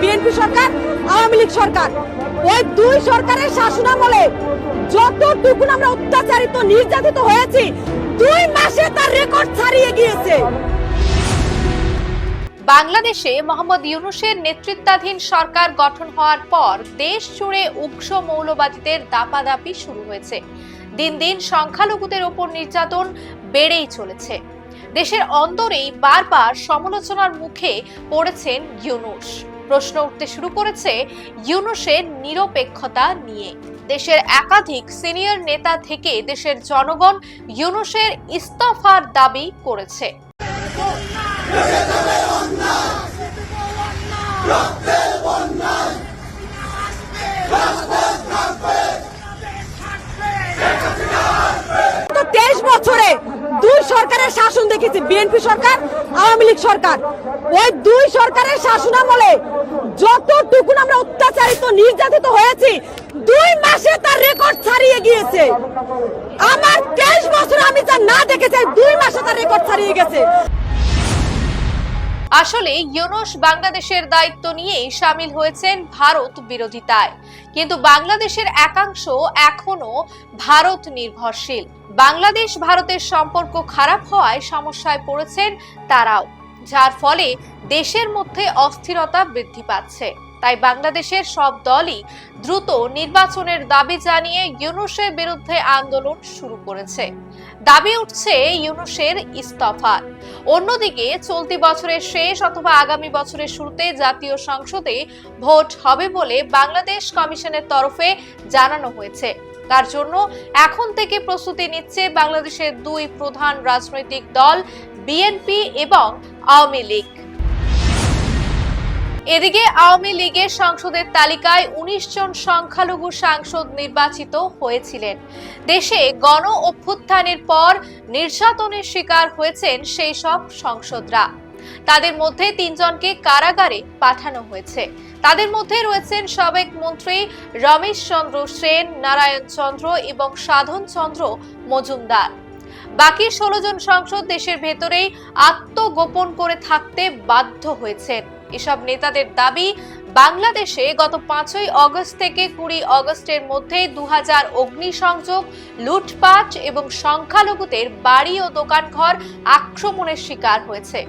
BNP সরকার, আওয়ামী লীগ সরকার। ওই দুই সরকারের শাসনামলে যতটুকুন আমরা অত্যাচারিত, নির্যাতিত হয়েছি, দুই মাসে তার রেকর্ড ছাড়িয়ে গিয়েছে। বাংলাদেশে মোহাম্মদ ইউনুসের নেতৃত্বাধীন সরকার গঠন হওয়ার পর দেশ জুড়ে উগ্র মৌলবাদীদের দাপাদাপি শুরু হয়েছে। দিন দিন সংখ্যালঘুদের ওপর নির্যাতন বেড়েই চলেছে। দেশের অন্তরেই বারবার সমালোচনার মুখে পড়েছেন ইউনুস। প্রশ্ন উঠতে শুরু করেছে ইউনুসের নিরপেক্ষতা নিয়ে। দেশের একাধিক সিনিয়র নেতা থেকে দেশের জনগণ ইউনুসের ইস্তফার দাবি করেছে। দুই সরকারের শাসন দেখেছি, বিএনপি সরকার, আওয়ামী লীগ সরকার। ওই দুই সরকারের শাসন আমলে যতটুকুন আমরা অত্যাচারিত, নির্যাতিত হয়েছি, দুই মাসে তার রেকর্ড ছাড়িয়ে গিয়েছে। আমার তেইশ বছর আমি যা না দেখেছি, দুই মাসে তার রেকর্ড ছাড়িয়ে গেছে। আসলে ইউনুস বাংলাদেশের দায়িত্ব নিয়েই সামিল হয়েছেন ভারত বিরোধিতায়। কিন্তু বাংলাদেশের একাংশ এখনও ভারত নির্ভরশীল। বাংলাদেশ ভারতের সম্পর্ক খারাপ হওয়ায় সমস্যায় পড়েছেন তারাও, যার ফলে দেশের মধ্যে অস্থিরতা বৃদ্ধি পাচ্ছে। তাই বাংলাদেশের সব দলই দ্রুত নির্বাচনের দাবি জানিয়ে ইউনুসের বিরুদ্ধে আন্দোলন শুরু করেছে। দাবি উঠছে ইউনুসের ইস্তফা। অন্যদিকে চলতি বছরের শেষ অথবা আগামী বছরের শুরুতে জাতীয় সংসদে ভোট হবে বলে বাংলাদেশ কমিশনের তরফে জানানো হয়েছে। তার জন্য এখন থেকে প্রস্তুতি নিচ্ছে বাংলাদেশের দুই প্রধান রাজনৈতিক দল, বিএনপি এবং আওয়ামী লীগ। এদিকে আওয়ামী লীগের সংসদের তালিকায় উনিশ জন সংখ্যালঘু সাংসদ নির্বাচিত হয়েছিলেন। দেশে গণ অভ্যুত্থানের পর নির্যাতনের শিকার হয়েছেন সেই সব সংসদরা। তাদের মধ্যে তিনজনকে কারাগারে পাঠানো হয়েছে। তাদের মধ্যে রয়েছেন সাবেক মন্ত্রী রমেশ চন্দ্র সেন, নারায়ণ চন্দ্র এবং সাধন চন্দ্র মজুমদার। বাকি ষোলো জন সংসদ দেশের ভেতরেই আত্মগোপন করে থাকতে বাধ্য হয়েছেন। এসব নেতাদের দাবি, বাংলাদেশে গত পাঁচই অগস্ট থেকে কুড়ি অগস্টের মধ্যে দু হাজার অগ্নিসংযোগ, লুটপাট এবং সংখ্যালঘুদের বাড়ি ও দোকানঘর আক্রমণের শিকার হয়েছে।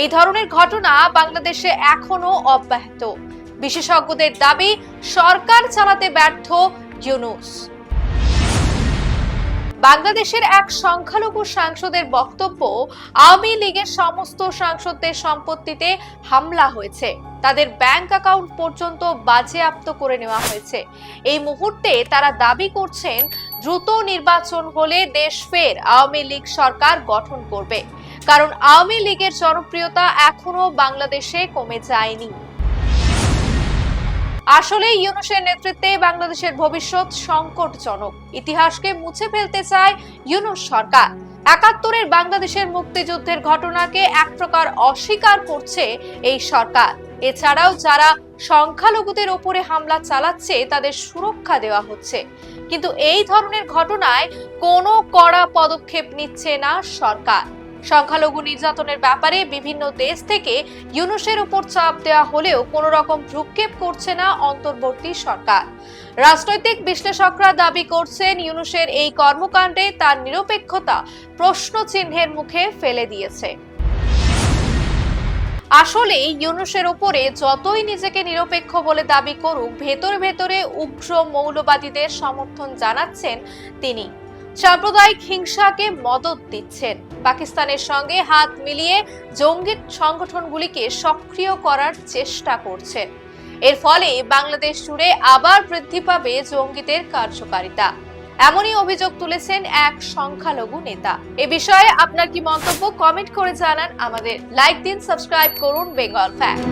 এই ধরনের ঘটনা বাংলাদেশে এখনও অব্যাহত। বিশেষজ্ঞদের দাবি, সরকার চালাতে ব্যর্থ ইউনুস বাংলাদেশের এক সংখ্যালঘু সাংসদের বক্তব্য, আওয়ামী লীগের সমস্ত সাংসদদের সম্পত্তিতে হামলা হয়েছে। তাদের ব্যাংক অ্যাকাউন্ট পর্যন্ত বাজেয়াপ্ত করে নেওয়া হয়েছে। এই মুহূর্তে তারা দাবি করছেন, দ্রুত নির্বাচন হলে দেশ ফের আওয়ামী লীগ সরকার গঠন করবে। কারণ আওয়ামী লীগের জনপ্রিয়তা এখনও বাংলাদেশে কমে যায়নি। আসলে ইউনুসের নেতৃত্বে বাংলাদেশের ভবিষ্যৎ সংকটজনক। ইতিহাসকে মুছে ফেলতে চায় ইউনুস সরকার। একাত্তরের বাংলাদেশের মুক্তিযুদ্ধের ঘটনাকে এক প্রকার অস্বীকার করছে এই সরকার। এছাড়াও যারা সংখ্যালঘুদের ওপরে হামলা চালাচ্ছে, তাদের সুরক্ষা দেওয়া হচ্ছে। কিন্তু এই ধরনের ঘটনায় কোনো কড়া পদক্ষেপ নিচ্ছে না সরকার। সংখ্যালঘু নির্যাতনের ব্যাপারে বিভিন্ন দেশ থেকে ইউনুসের উপর চাপ দেওয়া হলেও কোনো রকম ভ্রুক্ষেপ করছে না অন্তর্বর্তী সরকার। রাজনৈতিক বিশ্লেষকরা দাবি করছেন ইউনুসের এই কর্মকাণ্ডে তার নিরপেক্ষতা প্রশ্ন চিহ্নের মুখে ফেলে দিয়েছে। আসলে ইউনুসের উপরে যতই নিজেকে নিরপেক্ষ বলে দাবি করুক, ভেতরে ভেতরে উগ্র মৌলবাদীদের সমর্থন জানাচ্ছেন তিনি। সাম্প্রদায়িক হিংসাকে মদত দিচ্ছেন। পাকিস্তানের সঙ্গে হাত মিলিয়ে জঙ্গি সংগঠনগুলিকে সক্রিয় করার চেষ্টা করছেন। এর ফলে বাংলাদেশ জুড়ে আবার বৃদ্ধি পাবে জঙ্গিদের কার্যকারিতা। এমনই অভিযোগ তুলেছেন এক সংখ্যালঘু নেতা। এ বিষয়ে আপনার কি মন্তব্য কমেন্ট করে জানান আমাদের। লাইক দিন, সাবস্ক্রাইব করুন বেঙ্গল ফ্যাক্ট